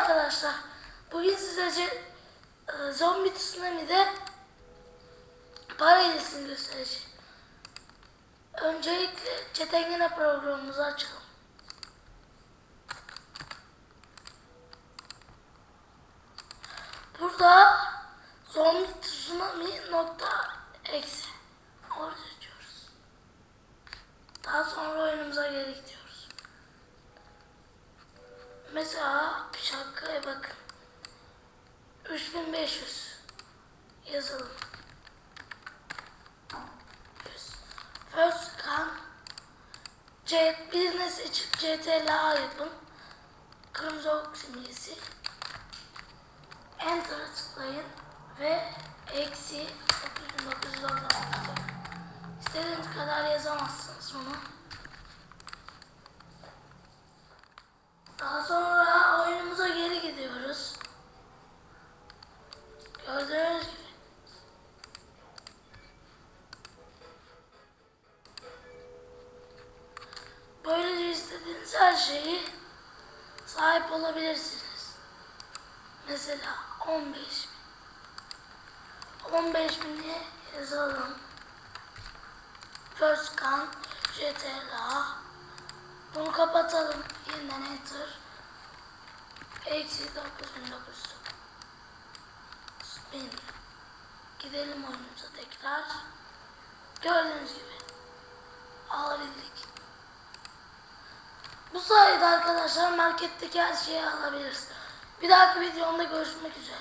arkadaşlar. Bugün size e, Zombi Tsunami'de para hilesini göstereceğim. Öncelikle Çetengene programımızı açalım. Burada Zombi Tsunami nokta eksi. Orada Mesela bir şarkıya bakın. 3500 yazalım. 100. First can C birine seçip CTRL yapın. Kırmızı ok simgesi. Enter'a tıklayın ve eksi 9999 İstediğiniz kadar yazamazsınız bunu. Her şeyi sahip olabilirsiniz. Mesela 15 bin. 15 bin diye yazalım. First can, CTRA. Bunu kapatalım. Yeniden enter. Eksi 9900. Bin. Gidelim oyunumuza tekrar. Gördüğünüz gibi. Alabildik. Bu sayede arkadaşlar marketteki her şeyi alabiliriz. Bir dahaki videomda görüşmek üzere.